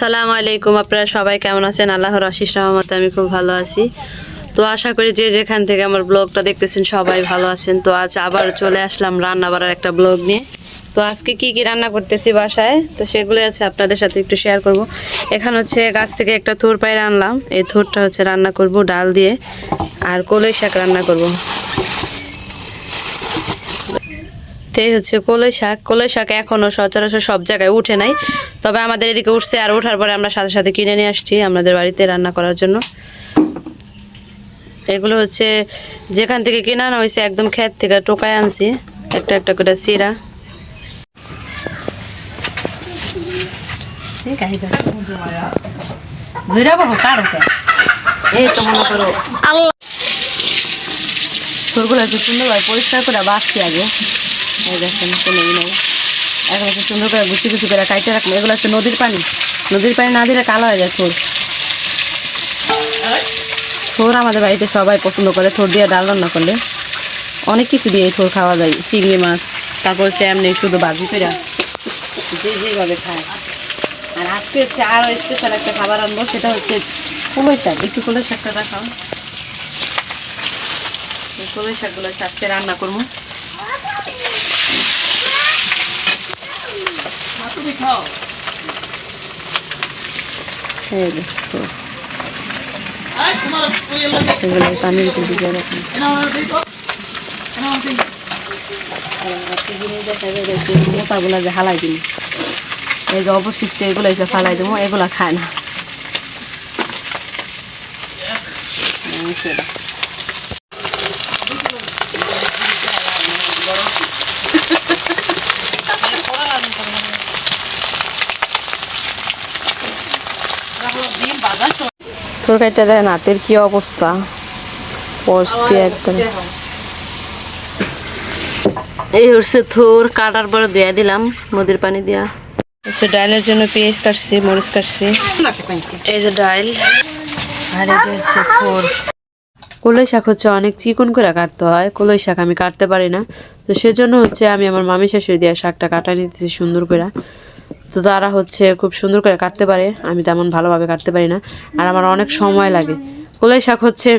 আসসালামু আলাইকুম। আপনারা সবাই কেমন আছেন? আল্লাহর আশিস রহমতে আমি খুব ভালো আছি। তো আশা করি যে যেখান থেকে আমার ব্লগটা দেখতেছেন সবাই ভালো আছেন। তো আজ আবার চলে আসলাম রান্না বাড়ার একটা ব্লগ নিয়ে। তো আজকে কি কি রান্না করতেছি বাসায়? তো সেগুলো আছে আপনাদের সাথে একটু শেয়ার করব। এখানে হচ্ছে গাছ থেকে একটা থোর পায়রা আনলাম। এই থোরটা হচ্ছে রান্না করব ডাল দিয়ে। আর কলই শাক রান্না করব। তেই হচ্ছে কলই শাক। কলই শাক এখনও সচরাচর সব জায়গায় উঠে নাই। তবে আমাদের এদিকে উঠছে আর ওঠার পরে আমরা সাথে সাথে কিনে নিয়ে আসছি আমাদের বাড়িতে রান্না করার জন্য। এগুলো হচ্ছে যেখান থেকে কিনে আনা হয়েছে একদম ক্ষেত থেকে টোকায় আনছি। একটা একটা করে চিরা। এই তো করো একটু সুন্দরভাবে পরিষ্কার করে বাঁচছি আগে। এই দেখেন কোনো এখন একটু সুন্দর করে গুছি গুছি করে কাইটে রাখব। এগুলো হচ্ছে নদীর পানি। নদীর পানি না দিলে কালো হয়ে যায় থোর। থোর আমাদের বাড়িতে সবাই পছন্দ করে। থোর দিয়ে ডাল রান্না করলে। অনেক কিছু দিয়ে থোর খাওয়া যায়। চিংড়ি মাছ, তারপর হচ্ছে এমনি শুধু বাজি করে। যে যেভাবে খায়। আর আজকে হচ্ছে আরও স্পেশাল একটা খাবার আনব, সেটা হচ্ছে কুলোই শাক। একটু কুলোই শাকটা এই কুলোই শাকগুলো আজকে রান্না করব। ভিতরে ভিজিয়ে রাখুন মোটাগুলো যে হালাই দিন এই যে অবশিষ্ট এগুলো এসে ফালাই দেবো এগুলো খায় না এই সেটা। তরকারিটা দেয় নাতের কি অবস্থা? একদম? এই হচ্ছে থোর কাটার পরে ধুয়ে দিলাম নদীর পানি দিয়া। আচ্ছা ডাইলের জন্য পেঁয়াজ কাটছি মরিচ কাটছি। এই যে ডাইল আর এই যে হচ্ছে থোর। কলই শাক হচ্ছে অনেক চিকন করে কাটতে হয় কলই শাক আমি কাটতে পারি না। তো সেজন্য হচ্ছে আমি আমার মামি শাশুড়ি দিয়ে শাকটা কাটা নিতেছি সুন্দর করে। তো তারা হচ্ছে খুব সুন্দর করে কাটতে পারে। আমি তেমন ভালোভাবে কাটতে পারি না। আর আমার অনেক সময় লাগে। কলাই শাক হচ্ছে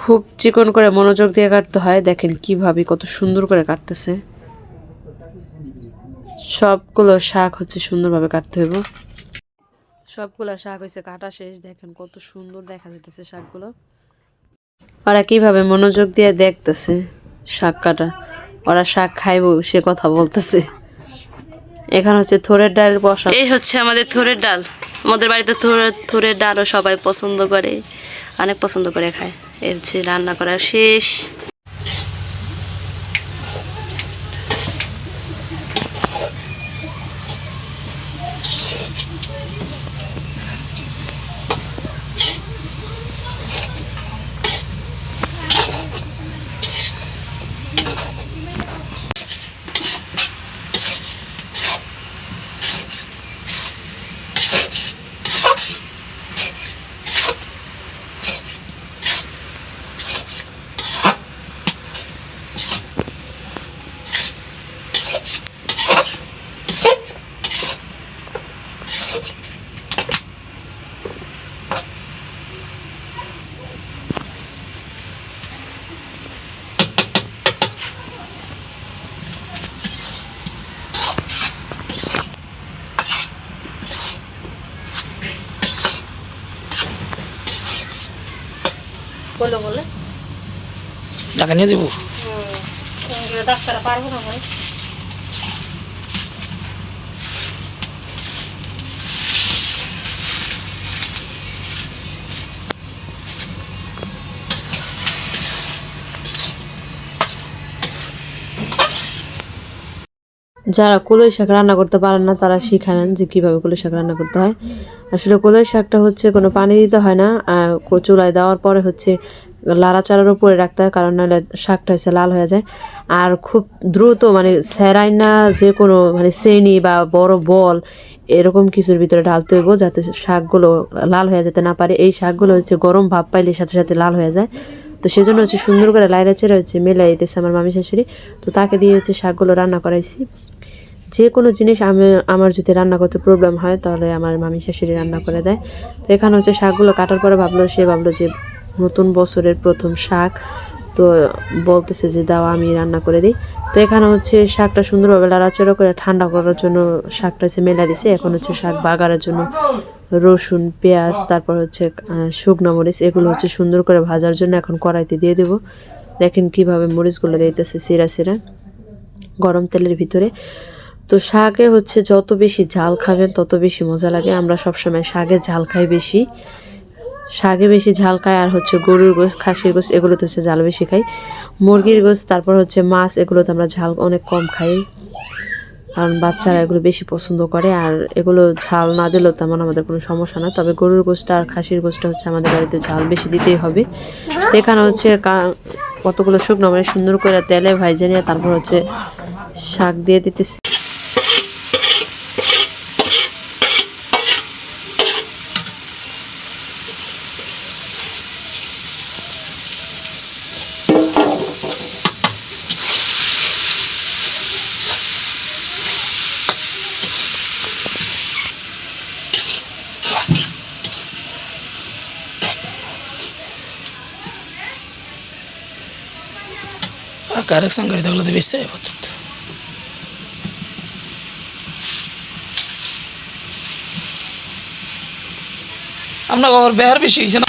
খুব চিকন করে মনোযোগ দিয়ে কাটতে হয়। দেখেন কীভাবে কত সুন্দর করে কাটতেছে। সবগুলো শাক হচ্ছে সুন্দরভাবে কাটতে হইব। সবগুলো শাক হয়েছে কাটা শেষ। দেখেন কত সুন্দর দেখা যেতেছে শাকগুলো। ওরা কীভাবে মনোযোগ দিয়ে দেখতেছে শাক কাটা। ওরা শাক খাইবো, সে কথা বলতেছে। এখানে হচ্ছে থোরের ডালের বসা এই হচ্ছে আমাদের থোরের ডাল। আমাদের বাড়িতে থোরের থোরের ডালও সবাই পছন্দ করে, অনেক পছন্দ করে খায়। এই হচ্ছে রান্না করা শেষ। বলো বলে? টাকা নিয়ে যাব? ডাক্তার পারব না ভাই যারা কলই শাক রান্না করতে পারেন না, তারা শিখে নেন যে কীভাবে কলই শাক রান্না করতে হয়। আসলে কলই শাকটা হচ্ছে কোনো পানি দিতে হয় না চুলায় দেওয়ার পরে হচ্ছে লাড়াচাড়ার উপরে রাখতে হয়, কারণ নাহলে শাকটা হচ্ছে লাল হয়ে যায়। আর খুব দ্রুত মানে স্যারাইন না যে কোনো মানে শ্রেণি বা বড় বল এরকম কিছুর ভিতরে ঢালতে হইব, যাতে শাকগুলো লাল হয়ে যেতে না পারে। এই শাকগুলো হচ্ছে গরম ভাব পাইলে সাথে সাথে লাল হয়ে যায়। তো সেজন্য হচ্ছে সুন্দর করে লাইরা চেরা হচ্ছে মেলাই দিতেছে আমার মামি শাশুড়ি। তো তাকে দিয়ে হচ্ছে শাকগুলো রান্না করাইছি। যে কোনো জিনিস আমি, আমার যদি রান্না করতে প্রবলেম হয়, তাহলে আমার মামি শাশুড়ি রান্না করে দেয়। তো এখানে হচ্ছে শাকগুলো কাটার পরে ভাবলো, সে ভাবলো যে নতুন বছরের প্রথম শাক। তো বলতেছে যে, দাও, আমি রান্না করে দিই। তো এখানে হচ্ছে শাকটা সুন্দরভাবে লাড়াচাড়া করে ঠান্ডা করার জন্য শাকটা হচ্ছে মেলা দিছে। এখন হচ্ছে শাক বাগারের জন্য রসুন, পেঁয়াজ, তারপর হচ্ছে শুকনো মরিচ, এগুলো হচ্ছে সুন্দর করে ভাজার জন্য এখন কড়াইতে দিয়ে দেবো। দেখেন কীভাবে মরিচগুলো দিতেছে সিরা সিরা গরম তেলের ভিতরে। তো শাকে হচ্ছে যত বেশি ঝাল খাবেন, তত বেশি মজা লাগে। আমরা সবসময় শাকে ঝাল খাই বেশি। শাকে বেশি ঝাল খাই আর হচ্ছে গরুর গোস খাসির গোস এগুলোতে হচ্ছে ঝাল বেশি খাই। মুরগির গোস তারপর হচ্ছে মাছ, এগুলোতে আমরা ঝাল অনেক কম খাই। কারণ বাচ্চারা এগুলো বেশি পছন্দ করে আর এগুলো ঝাল না দিলেও তেমন আমাদের কোনো সমস্যা না তবে গরুর গোসটা আর খাসির গোসটা হচ্ছে আমাদের বাড়িতে ঝাল বেশি দিতেই হবে। এখানে হচ্ছে কতগুলো শুকনো মানে সুন্দর করে তেলে ভাইজে নিয়ে তারপর হচ্ছে শাক দিয়ে দিতেছি। থাকলে তো বেশি যাবে আপনার আবার বেহার বেশি হয়েছে না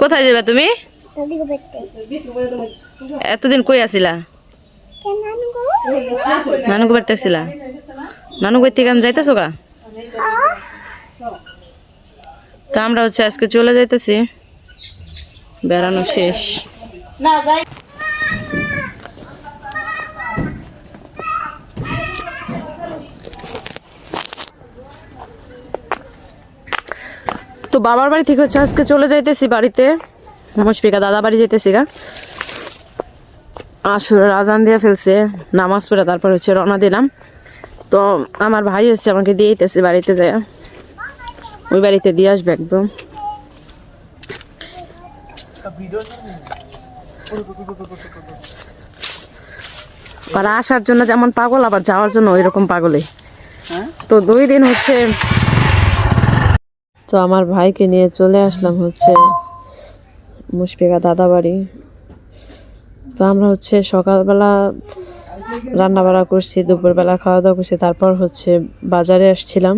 কোথায় যাবে তুমি? এতদিন কই আসিলা? নানুকে বাড়িতে আসিলা? নানু বাড়ি থেকে আমি যাইতেছো গা? তা আমরা হচ্ছে আজকে চলে যাইতেছি। বেড়ানো শেষ। তো বাবার বাড়ি থেকে হচ্ছে আজকে চলে যাইতেছি বাড়িতে। মুশফিকা দাদা বাড়ি যাইতেছি গা। আসলে আজান দিয়ে ফেলছে, নামাজ পড়ে তারপর হচ্ছে রওনা দিলাম। তো আমার ভাই হচ্ছে আমাকে দিয়ে দিতেছে বাড়িতে যায় ওই বাড়িতে দিয়ে আসবে একদম। আর আসার জন্য যেমন পাগল, আবার যাওয়ার জন্য ওই রকম পাগলে তো দুই দিন হচ্ছে তো আমার ভাইকে নিয়ে চলে আসলাম হচ্ছে মুশফিকা দাদা বাড়ি তো আমরা হচ্ছে সকালবেলা রান্না বাড়া করছি, দুপুরবেলা খাওয়া দাওয়া করছি, তারপর হচ্ছে বাজারে আসছিলাম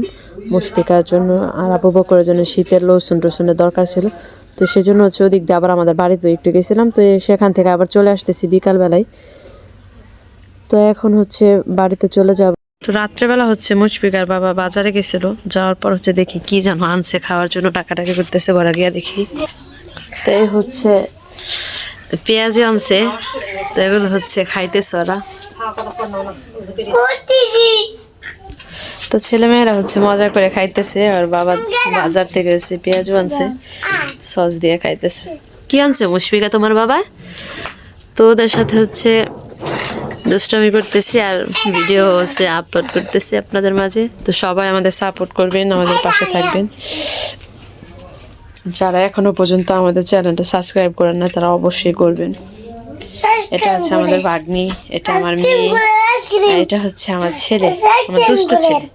মুশফিকার জন্য আর আবু বকরের জন্য শীতের লসুন টসুনের দরকার ছিল। তো সেজন্য হচ্ছে ওদিক দিয়ে আবার আমাদের বাড়িতে একটু গেছিলাম, তো সেখান থেকে আবার চলে আসতেছি বিকালবেলায়। তো এখন হচ্ছে বাড়িতে চলে যাব। তো রাত্রেবেলা হচ্ছে মুশফিকার বাবা বাজারে গেছিল, যাওয়ার পর হচ্ছে দেখি কি যেন আনছে, খাওয়ার জন্য টাকাটাকি করতেছে ঘরে গিয়া দেখি। তো এই হচ্ছে পেঁয়াজি আনছে, তো এগুলো হচ্ছে খাইতেছে ওরা। তো ছেলেমেয়েরা হচ্ছে মজা করে খাইতেছে, আর বাবা বাজার থেকে হচ্ছে পেঁয়াজও আনছে, সস দিয়ে খাইতেছে। কি আনছে মুশফিকা তোমার বাবা? তো ওদের সাথে হচ্ছে দুষ্টামি করতেছি আর ভিডিও হচ্ছে আপলোড করতেছি আপনাদের মাঝে। তো সবাই আমাদের সাপোর্ট করবেন, আমাদের পাশে থাকবেন। যারা এখনও পর্যন্ত আমাদের চ্যানেলটা সাবস্ক্রাইব করেন না, তারা অবশ্যই করবেন। এটা হচ্ছে আমাদের ভাগ্নি, এটা আমার মেয়ে এটা হচ্ছে আমার ছেলে, আমার দুষ্ট ছেলে।